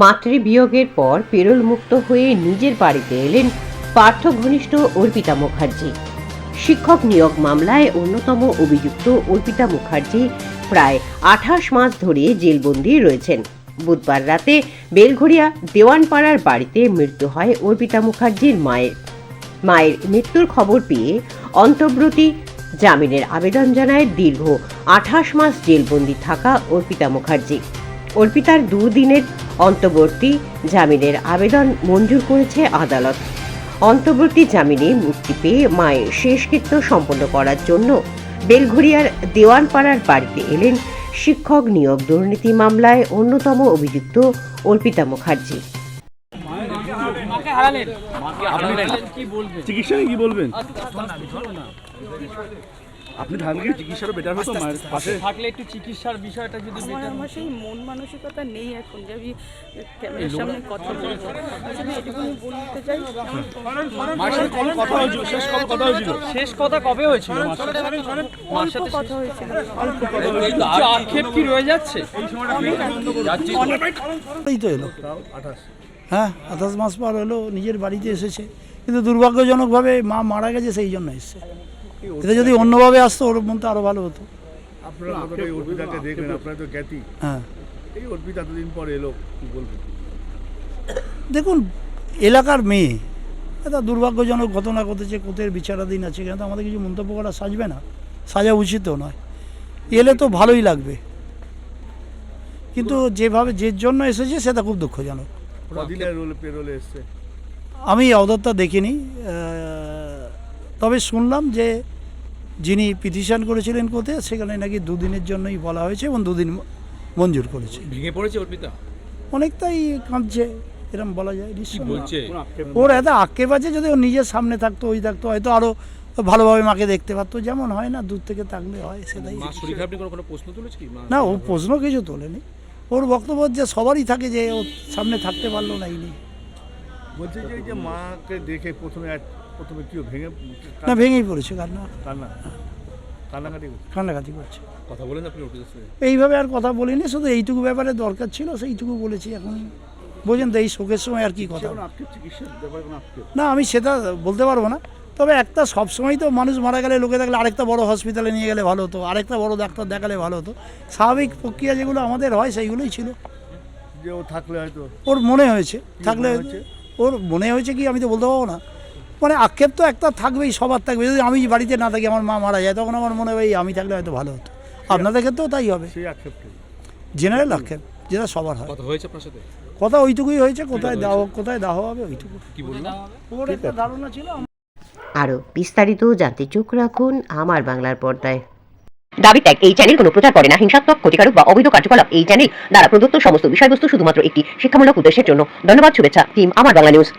মাতৃবিয়োগের পর পেরোল মুক্ত হয়ে নিজের বাড়িতে এলেন পার্থ ঘনিষ্ঠ অর্পিতা মুখার্জি। শিক্ষক নিয়োগ মামলায় অন্যতম অভিযুক্ত অর্পিতা মুখার্জি প্রায় আঠাশ মাস ধরে জেলবন্দি রয়েছেন। বুধবার রাতে বেলঘড়িয়া দেওয়ানপাড়ার বাড়িতে মৃত্যু হয় অর্পিতা মুখার্জির মায়ের। মায়ের মৃত্যুর খবর পেয়ে অন্তব্রতী জামিনের আবেদন জানায় দীর্ঘ আঠাশ মাস জেলবন্দি থাকা অর্পিতা মুখার্জি। অর্পিতার দুদিনের অন্তর্বর্তী জামিনের আবেদন মঞ্জুর করেছে আদালত অন্তর্বর্তী জামিনে মুক্তি পেয়ে মায়ের শেষকৃত্য সম্পন্ন করার জন্য বেলঘড়িয়ার দেওয়ানপাড়ার বাড়িতে এলেন শিক্ষক নিয়োগ দুর্নীতি মামলায় অন্যতম অভিযুক্ত অর্পিতা মুখার্জি চিকিৎসা কি বলবেন আপনি কি চিকিৎসাটা বেটার হতো মায়ের পাশে। থাকলে একটু চিকিৎসার বিষয়টা যদি আমার আমার সেই মন মানসিকতা নেই এখন যে আমি ক্যামেরার সামনে কথা বলব। আসলে এটুকুনি বলতে চাই। মায়ের সাথে কবে কথা হয়েছিল? শেষ কবে কথা হয়েছিল? শেষ কথা কবে হয়েছিল মার সাথে? মার অল্প কথা হয়েছিল। আক্ষেপ কি রয়ে যাচ্ছে? এই তো এলো। হ্যাঁ আঠাশ মাস পর হলো নিজের বাড়িতে এসেছে। কিন্তু দুর্ভাগ্যজনকভাবে মা মারা গেছে সেই জন্য এসছে। এটা যদি অন্যভাবে আসতো ওর মন তো আরও ভালো হতো। আপনারা কতটা এই অর্পিতাকে দেখলেন আপনারা তো জ্ঞাতি। হ্যাঁ। এই অর্পিতা এতদিন পর এলো কি বলবেন? দেখুন এলাকার মেয়ে এটা দুর্ভাগ্যজনক ঘটনা ঘটেছে কোথের বিচারাধীন আছে কিন্তু আমাদের কিছু মন্তব্য করা সাজবে না সাজা উচিতও নয়। এলে তো ভালোই লাগবে। কিন্তু যেভাবে যে জন্য এসেছে সেটা খুব দুঃখজনক। আমি অদত্তা দেখিনি তবে শুনলাম যে যিনি পিটিশন করেছিলেন কোথায় সেখানে নাকি দুদিনের জন্যই বলা হয়েছে এবং দুদিন মঞ্জুর করেছে। ভেঙে পড়েছে অর্পিতা? অনেকটাই কাঁদছে এরকম বলা যায় নিশ্চয় বলছে? ওর এত আক্ষেপ আছে যদি ও নিজের সামনে থাকতো ওই থাকতো হয়তো আরও ভালোভাবে মাকে দেখতে পারতো। যেমন হয় না দূর থেকে থাকলে হয় সেটাই। না ও প্রশ্ন কিছু তোলেনি। ওর বক্তব্য যে সবারই থাকে যে ও সামনে থাকতে পারল না এই নিয়ে। বলছে যে মাকে দেখে প্রথমে প্রথমে কি ভেঙে না ভেঙেই পড়েছে কান্না। কান্না? কান্নাকাটি কান্নাকাটি করছে। কথা বলেন আপনি এইভাবে আর কথা বলিনি শুধু এইটুকু ব্যাপারে দরকার ছিল সেইটুকু বলেছি এখন। বোঝেন তো এই শোকের সময় আর কি কথা? না আমি সেটা বলতে পারব না। তবে একটা সবসময় তো মানুষ মারা গেলে লোকে থাকলে আরেকটা বড় হসপিটালে নিয়ে গেলে ভালো হতো আরেকটা বড় ডাক্তার দেখালে ভালো হতো। স্বাভাবিক প্রক্রিয়া যেগুলো আমাদের হয় সেইগুলোই ছিল। যে ও থাকলে হয়তো ওর মনে হয়েছে থাকলে হয়েছে? ওর মনে হয়েছে কি আমি তো বলতে পারব না। মানে আক্ষেপ তো একটা থাকবেই সবার থাকবে। যদি আমি বাড়িতে না থাকি আমার মা মারা যায় তখন আমার মনে হয় এই আমি থাকলে হয়তো ভালো হতো। আপনাদের ক্ষেত্রেও তাই হবে। জেনারেল আক্ষেপ যেটা সবার হয়। কথা হয়েছে আপনার সাথে? কথা ওইটুকুই হয়েছে কোথায় দাহ কোথায় দাহ হবে ওইটুকু। কি বললেন? ওর একটা ধারণা ছিল। আরও বিস্তারিত জানতে চোখ রাখুন আমার বাংলার পর্দায়। দাবি ত্যাগ এই চ্যানেল কোনো প্রচার করে না। হিংসাত্মক ক্ষতিকারক বা অবৈধ কার্যকলাপ এই চ্যানেল দ্বারা প্রদত্ত সমস্ত বিষয়বস্তু শুধুমাত্র একটি শিক্ষামূলক উদ্দেশ্যের জন্য। ধন্যবাদ শুভেচ্ছা টিম আমার বাংলা নিউজ